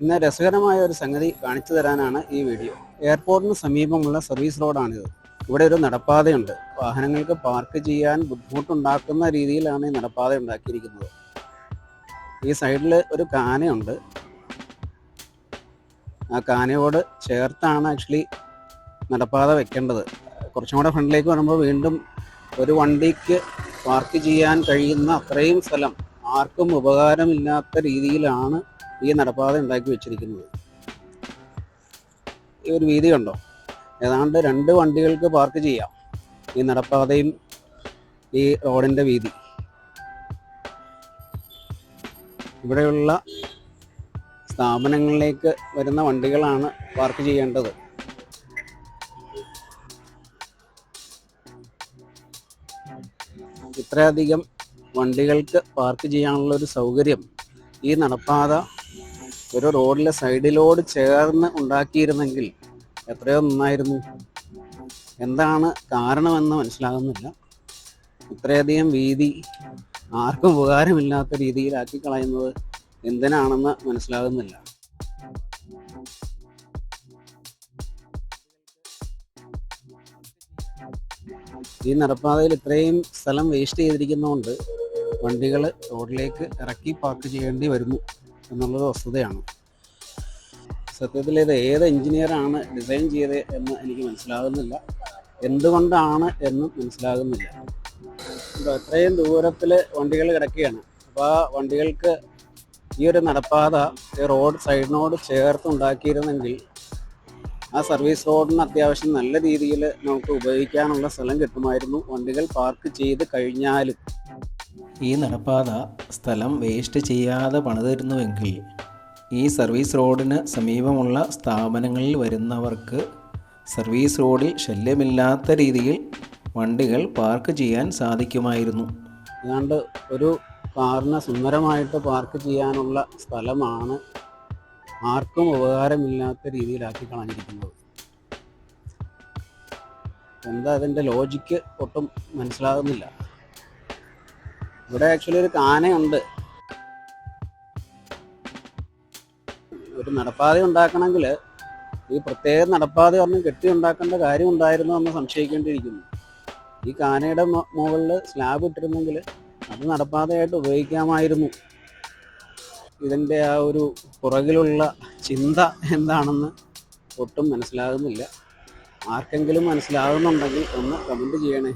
ഇന്ന് രസകരമായ ഒരു സംഗതി കാണിച്ചു തരാനാണ് ഈ വീഡിയോ. എയർപോർട്ടിന് സമീപമുള്ള സർവീസ് റോഡാണിത്. ഇവിടെ ഒരു നടപ്പാതയുണ്ട്. വാഹനങ്ങൾക്ക് പാർക്ക് ചെയ്യാൻ ബുദ്ധിമുട്ടുണ്ടാക്കുന്ന രീതിയിലാണ് ഈ നടപ്പാത ഉണ്ടാക്കിയിരിക്കുന്നത്. ഈ സൈഡിൽ ഒരു കാനയുണ്ട്. ആ കാനയോട് ചേർത്താണ് ആക്ച്വലി നടപ്പാത വെക്കേണ്ടത്. കുറച്ചും കൂടെ ഫ്രണ്ടിലേക്ക് വരുമ്പോൾ വീണ്ടും ഒരു വണ്ടിക്ക് പാർക്ക് ചെയ്യാൻ കഴിയുന്ന അത്രയും സ്ഥലം ആർക്കും ഉപകാരമില്ലാത്ത രീതിയിലാണ് ഈ നടപ്പാത ഉണ്ടാക്കി വെച്ചിരിക്കുന്നത്. ഈ ഒരു വീതി കണ്ടോ? ഏതാണ്ട് രണ്ട് വണ്ടികൾക്ക് പാർക്ക് ചെയ്യാം. ഈ നടപ്പാതയും ഈ റോഡിന്റെ വീതി. ഇവിടെയുള്ള സ്ഥാപനങ്ങളിലേക്ക് വരുന്ന വണ്ടികളാണ് പാർക്ക് ചെയ്യേണ്ടത്. ഇത്രയധികം വണ്ടികൾക്ക് പാർക്ക് ചെയ്യാനുള്ള ഒരു സൗകര്യം ഈ നടപ്പാത ഒരു റോഡിലെ സൈഡിലോട് ചേർന്ന് ഉണ്ടാക്കിയിരുന്നെങ്കിൽ എത്രയോ നന്നായിരുന്നു. എന്താണ് കാരണമെന്ന് മനസ്സിലാകുന്നില്ല. ഇത്രയധികം വീതി ആർക്കും ഉപകാരമില്ലാത്ത രീതിയിലാക്കി കളയുന്നത് എന്തിനാണെന്ന് മനസ്സിലാകുന്നില്ല. ഈ നടപ്പാതയിൽ ഇത്രയും സ്ഥലം വേസ്റ്റ് ചെയ്തിരിക്കുന്നതുകൊണ്ട് വണ്ടികൾ റോഡിലേക്ക് ഇറക്കി പാർക്ക് ചെയ്യേണ്ടി വരുന്നു. എന്നുള്ളത് വസ്തുതയാണ്. സത്യത്തിൽ ഇത് ഏത് എഞ്ചിനീയറാണ് ഡിസൈൻ ചെയ്തത് എന്ന് എനിക്ക് മനസ്സിലാകുന്നില്ല. എന്തുകൊണ്ടാണ് എന്നും മനസ്സിലാകുന്നില്ല. അത്രയും ദൂരത്തിൽ വണ്ടികൾ കിടക്കുകയാണ്. അപ്പോൾ ആ വണ്ടികൾക്ക് ഈ ഒരു നടപ്പാത ഈ റോഡ് സൈഡിനോട് ചേർത്ത് ഉണ്ടാക്കിയിരുന്നെങ്കിൽ ആ സർവീസ് റോഡിന് അത്യാവശ്യം നല്ല രീതിയിൽ നമുക്ക് ഉപയോഗിക്കാനുള്ള സ്ഥലം കിട്ടുമായിരുന്നു. വണ്ടികൾ പാർക്ക് ചെയ്ത് കഴിഞ്ഞാലും. ഈ നടപ്പാത സ്ഥലം വേസ്റ്റ് ചെയ്യാതെ പണിതിരുന്നുവെങ്കിൽ ഈ സർവീസ് റോഡിന് സമീപമുള്ള സ്ഥാപനങ്ങളിൽ വരുന്നവർക്ക് സർവീസ് റോഡിൽ ശല്യമില്ലാത്ത രീതിയിൽ വണ്ടികൾ പാർക്ക് ചെയ്യാൻ സാധിക്കുമായിരുന്നു. അല്ലാണ്ട് ഒരു കാറിന് സുന്ദരമായിട്ട് പാർക്ക് ചെയ്യാനുള്ള സ്ഥലമാണ് ആർക്കും ഉപകാരമില്ലാത്ത രീതിയിലാക്കി കളഞ്ഞിരിക്കുന്നത്. എന്താ അതിന്റെ ലോജിക്ക് ഒട്ടും മനസ്സിലാകുന്നില്ല. ഇവിടെ ആക്ച്വലി ഒരു കാനയുണ്ട്. ഒരു നടപ്പാത ഉണ്ടാക്കണമെങ്കിൽ ഈ പ്രത്യേക നടപ്പാത പറഞ്ഞ് കെട്ടി ഉണ്ടാക്കേണ്ട കാര്യം ഉണ്ടായിരുന്നു എന്ന് സംശയിക്കേണ്ടിയിരിക്കുന്നു. ഈ കാനയുടെ മുകളിൽ സ്ലാബ് ഇട്ടിരുന്നെങ്കിൽ അത് നടപ്പാതയായിട്ട് ഉപയോഗിക്കാമായിരുന്നു. ഇതിന്റെ ആ ഒരു പുറകിലുള്ള ചിന്ത എന്താണെന്ന് ഒട്ടും മനസ്സിലാകുന്നില്ല. ആർക്കെങ്കിലും മനസ്സിലാകുന്നുണ്ടെങ്കിൽ ഒന്ന് കമന്റ് ചെയ്യണേ.